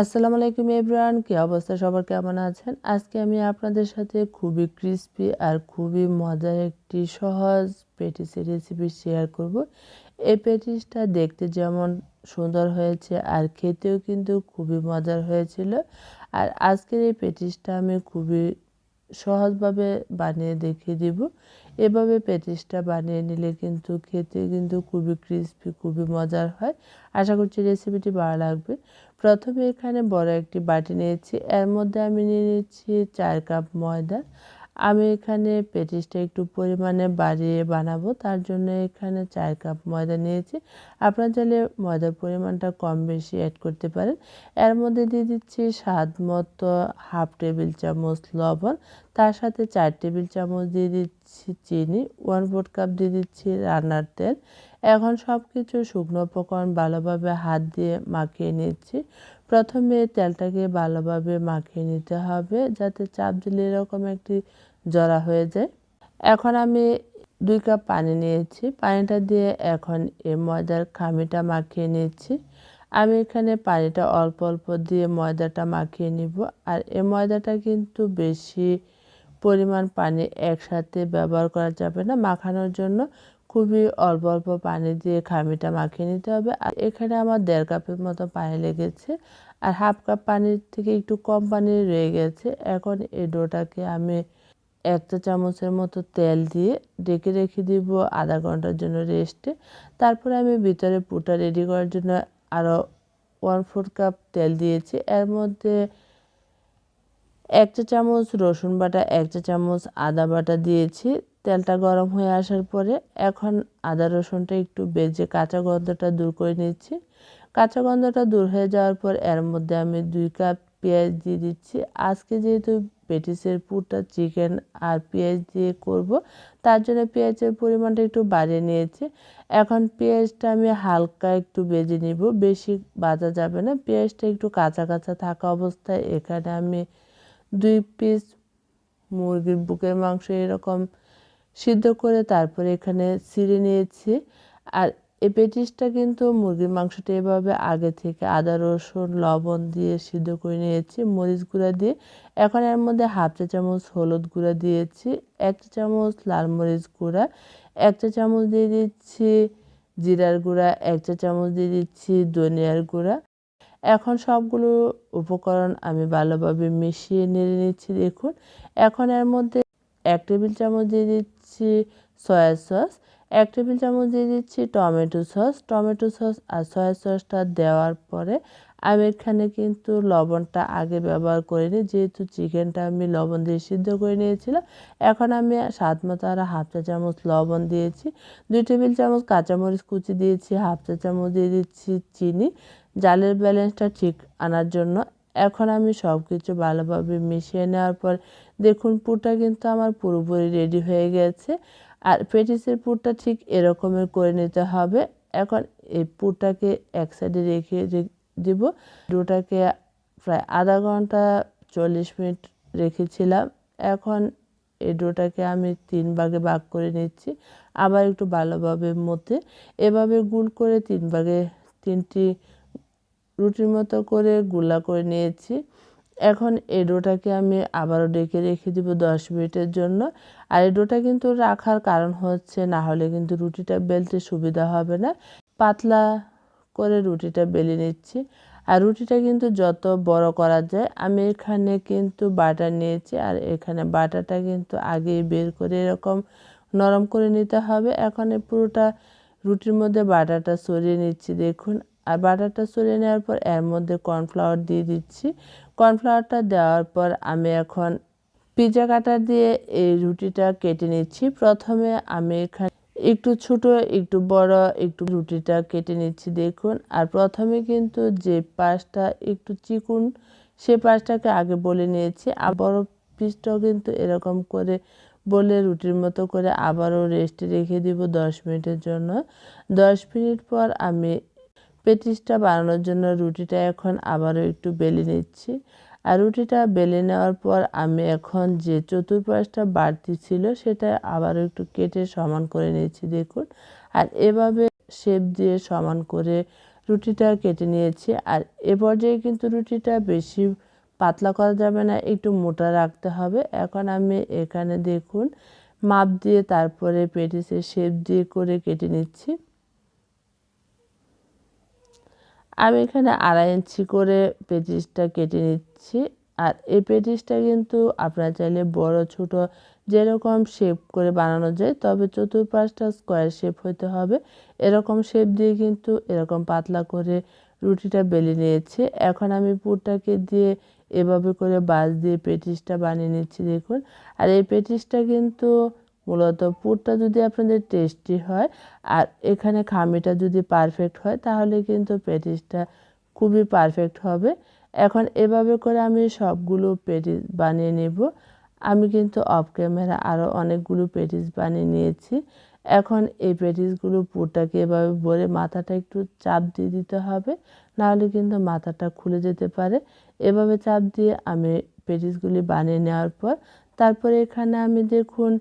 আসসালামু আলাইকুম এভরিওয়ান, কি অবস্থা? সবার কেমন আছেন? আজকে আমি আপনাদের সাথে খুবই ক্রিস্পি আর খুবই মজার একটি সহজ পেটিসের রেসিপি শেয়ার করব। এই পেটিসটা দেখতে যেমন সুন্দর হয়েছে আর খেতেও কিন্তু খুবই মজার হয়েছিল। আর আজকের এই পেটিসটা আমি খুবই সহজভাবে বানিয়ে দেখিয়ে দিব। এভাবে পেটিসটা বানিয়ে নিলে কিন্তু খেতে কিন্তু খুবই ক্রিসপি খুবই মজার হয়। আশা করছি রেসিপিটি ভালো লাগবে। প্রথমে এখানে বড় একটি বাটি নিয়েছি। এর মধ্যে আমি নিয়ে নিচ্ছি চার কাপ ময়দা। আমি এখানে পেটিসটা একটু পরিমাণে বাড়িয়ে বানাবো, তার জন্য এখানে চার কাপ ময়দা নিয়েছি। আপনার চাইলে ময়দার পরিমাণটা কম বেশি অ্যাড করতে পারেন। এর মধ্যে দিয়ে দিচ্ছি স্বাদ মতো হাফ টেবিল চামচ লবণ, তার সাথে চার টেবিল চামচ দিয়ে দিচ্ছি চিনি ওয়ান ফোর কাপ দিয়ে দিচ্ছি রান্নার তেল। এখন সব কিছু শুকনো উপকরণ ভালোভাবে হাত দিয়ে মাখিয়ে নিচ্ছি। প্রথমে তেলটাকে ভালোভাবে মাখিয়ে নিতে হবে, যাতে চাপ দিলে এরকম একটি জড়া হয়ে যায়। এখন আমি দুই কাপ পানি নিয়েছি। পানিটা দিয়ে এখন এই ময়দার খামিটা মাখিয়ে নিচ্ছি। আমি এখানে পানিটা অল্প অল্প দিয়ে ময়দাটা মাখিয়ে নিব। আর এই ময়দাটা কিন্তু বেশি পরিমাণ পানি একসাথে ব্যবহার করা যাবে না। মাখানোর জন্য খুবই অল্প অল্প পানি দিয়ে খামিটা মাখিয়ে নিতে হবে। আর এখানে আমার দেড় কাপের মতো পানি লেগেছে। আর হাফ কাপ পানির থেকে একটু কম পানি রয়ে গেছে। এখন এই ডোটাকে আমি একটা চামচের মতো তেল দিয়ে ডেকে রেখে দিব আধা ঘণ্টার জন্য রেস্টে তারপরে আমি ভিতরে পুটা রেডি করার জন্য আরও ওয়ান ফোর কাপ তেল দিয়েছি। এর মধ্যে এক চা চামচ রসুন বাটা এক চা চামচ আদা বাটা দিয়েছি। তেলটা গরম হয়ে আসার পরে এখন আদা রসুনটা একটু বেজে কাঁচা গন্ধটা দূর করে নিচ্ছি। কাঁচা গন্ধটা দূর হয়ে যাওয়ার পর এর মধ্যে আমি দুই কাপ পেঁয়াজ দিয়ে দিচ্ছি। আজকে যেহেতু পেটিসের পুরটা চিকেন আর পেঁয়াজ দিয়ে করব, তার জন্য পেঁয়াজের পরিমাণটা একটু বাড়িয়ে নিয়েছি। এখন পেঁয়াজটা আমি হালকা একটু বেজে নিব, বেশি বাজা যাবে না। পেঁয়াজটা একটু কাঁচা কাঁচা থাকা অবস্থায় এখানে আমি দুই পিস মুরগির বুকের মাংস এরকম সিদ্ধ করে তারপরে এখানে ছিঁড়ে নিয়েছি। আর এই পেটিসটা কিন্তু মুরগির মাংসটা এভাবে আগে থেকে আদা, রসুন, লবণ দিয়ে সিদ্ধ করে নিয়েছি। মরিচ গুঁড়া দিয়ে এখন এর মধ্যে হাফ চা চামচ হলুদ গুঁড়া দিয়েছি, এক চা চামচ লাল মরিচ গুঁড়া, এক চা চামচ দিয়ে দিচ্ছি জিরার গুঁড়া, এক চা চামচ দিয়ে দিচ্ছি ধনিয়ার গুঁড়া। এখন সবগুলো উপকরণ আমি ভালোভাবে মিশিয়ে নেড়ে নিচ্ছি, দেখুন। এখন এর মধ্যে এক টেবিল চামচ দিয়ে দিচ্ছি সয়া সস এক টেবিল চামচ দিয়ে দিচ্ছি টমেটো সস। টমেটো সস আর সয়া সসটা দেওয়ার পরে আমি এখানে কিন্তু লবণটা আগে ব্যবহার করিনি, যেহেতু চিকেনটা আমি লবণ দিয়ে সিদ্ধ করে নিয়েছিলাম। এখন আমি স্বাদ মতো আর হাফ চা চামচ লবণ দিয়েছি, দুই টেবিল চামচ কাঁচামরিচ কুচি দিয়েছি, হাফ চা চামচ দিয়ে দিচ্ছি চিনি। জালের ব্যালেন্সটা ঠিক আনার জন্য। এখন আমি সব কিছু ভালোভাবে মিশিয়ে নেওয়ার পর দেখুন পুরটা কিন্তু আমার পুরোপুরি রেডি হয়ে গেছে। আর পেটিসের পুরটা ঠিক এরকমের করে নিতে হবে। এখন এই পুরটাকে এক সাইডে রেখে দিব। ডোটাকে প্রায় আধা ঘণ্টা চল্লিশ মিনিট রেখেছিলাম। এখন এই ডোটাকে আমি তিন ভাগে ভাগ করে নিচ্ছি, আবার একটু ভালোভাবে মধ্যে। এভাবে গুল করে তিন ভাগে, তিনটি রুটির মতো করে গুলা করে নিয়েছি। এখন এই ডোটাকে আমি আবারও ডেকে রেখে দিব দশ মিনিটের জন্য। আর এই ডোটা কিন্তু রাখার কারণ হচ্ছে না হলে কিন্তু রুটিটা বেলতে সুবিধা হবে না। পাতলা করে রুটিটা বেলে নিচ্ছি। আর রুটিটা কিন্তু যত বড় করা যায়, আমি এখানে কিন্তু বাটার নিয়েছি। আর এখানে বাটারটা কিন্তু আগেই বের করে এরকম নরম করে নিতে হবে। এখন পুরোটা রুটির মধ্যে বাটারটা সরিয়ে নিচ্ছি। দেখুন আর বাটারটা সরিয়ে নেওয়ার পর এর মধ্যে কর্নফ্লাওয়ার দিয়ে দিচ্ছি। কর্নফ্লাওয়ারটা দেওয়ার পর আমি এখন পিজা কাটার দিয়ে এই রুটিটা কেটে নিচ্ছি। প্রথমে আমি এখানে একটু ছোট, একটু বড়, একটু রুটিটা কেটে নিচ্ছি, দেখুন। আর প্রথমে কিন্তু যে পাশটা একটু চিকুন, সে পাশটাকে আগে বলে নিয়েছি। আর বড় পিসটাও কিন্তু এরকম করে বলে রুটির মতো করে আবারও রেস্টে রেখে দিব দশ মিনিটের জন্য। দশ মিনিট পর আমি পেটিসটা বানানোর জন্য রুটিটা এখন আবারও একটু বেলে নিচ্ছি। আর রুটিটা বেলে নেওয়ার পর আমি এখন যে চতুর্পাশটা বাড়তি ছিল সেটা আবারও একটু কেটে সমান করে নিয়েছি, দেখুন। আর এভাবে শেপ দিয়ে সমান করে রুটিটা কেটে নিয়েছি। আর এ পর্যায়ে কিন্তু রুটিটা বেশি পাতলা করা যাবে না, একটু মোটা রাখতে হবে। এখন আমি এখানে দেখুন, মাপ দিয়ে তারপরে পেটিসের শেপ দিয়ে করে কেটে নিচ্ছি। আমি এখানে আড়াই ইঞ্চি করে পেটিসটা কেটে নিচ্ছি। আর এই পেটিসটা কিন্তু আপনারা চাইলে বড়, ছোট যেরকম শেপ করে বানানো যায়, তবে চতুর্পাশটা স্কোয়ার শেপ হতে হবে। এরকম শেপ দিয়ে কিন্তু এরকম পাতলা করে রুটিটা বেলে নিয়েছে। এখন আমি পুরটাকে দিয়ে এভাবে করে বাঁশ দিয়ে পেটিসটা বানিয়ে নিচ্ছি, দেখুন। আর এই পেটিসটা কিন্তু মূলত পুরটা যদি আপনাদের টেস্টি হয় আর এখানে খামিটা যদি পারফেক্ট হয়, তাহলে কিন্তু পেটিসটা খুবই পারফেক্ট হবে। এখন এভাবে করে আমি সবগুলো পেটিস বানিয়ে নেব। আমি কিন্তু অফ ক্যামেরা আরও অনেকগুলো পেটিস বানিয়ে নিয়েছি। এখন এই পেটিসগুলো পুরটাকে এভাবে ভরে মাথাটা একটু চাপ দিয়ে দিতে হবে, নাহলে কিন্তু মাথাটা খুলে যেতে পারে। এভাবে চাপ দিয়ে আমি পেটিসগুলি বানিয়ে নেওয়ার পর, তারপরে এখানে আমি দেখুন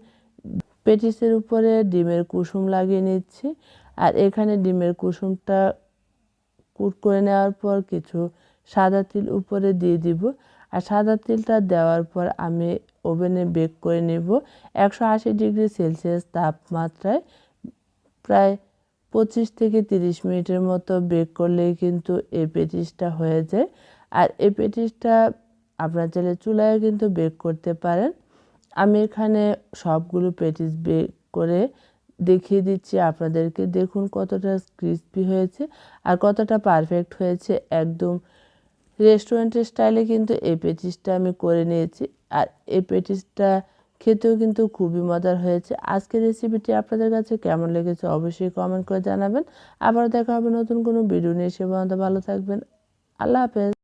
পেটিসের উপরে ডিমের কুসুম লাগিয়ে নিচ্ছি। আর এখানে ডিমের কুসুমটা কুট করে নেওয়ার পর কিছু সাদা তিল উপরে দিয়ে দিব। আর সাদা তিলটা দেওয়ার পর আমি ওভেনে বেক করে নেব। একশো আশি ডিগ্রি সেলসিয়াস তাপমাত্রায় প্রায় পঁচিশ থেকে তিরিশ মিনিটের মতো বেক করলেই কিন্তু এই পেটিসটা হয়ে যায়। আর এই পেটিসটা আপনার চাইলে চুলায় কিন্তু বেক করতে পারেন। আমি এখানে সবগুলো পেটিস বেক করে দেখিয়ে দিচ্ছি আপনাদেরকে। দেখুন কতটা ক্রিস্পি হয়েছে আর কতটা পারফেক্ট হয়েছে একদম। রেস্টুরেন্টের স্টাইলে কিন্তু এই পেটিসটা আমি করে নিয়েছি আর এই পেটিসটা খেতেও কিন্তু খুবই মজার হয়েছে। আজকের রেসিপিটি আপনাদের কাছে কেমন লেগেছে অবশ্যই কমেন্ট করে জানাবেন। আবার দেখা হবে নতুন কোনো ভিডিও নিয়ে। সে পর্যন্ত ভালো থাকবেন। আল্লাহ হাফেজ।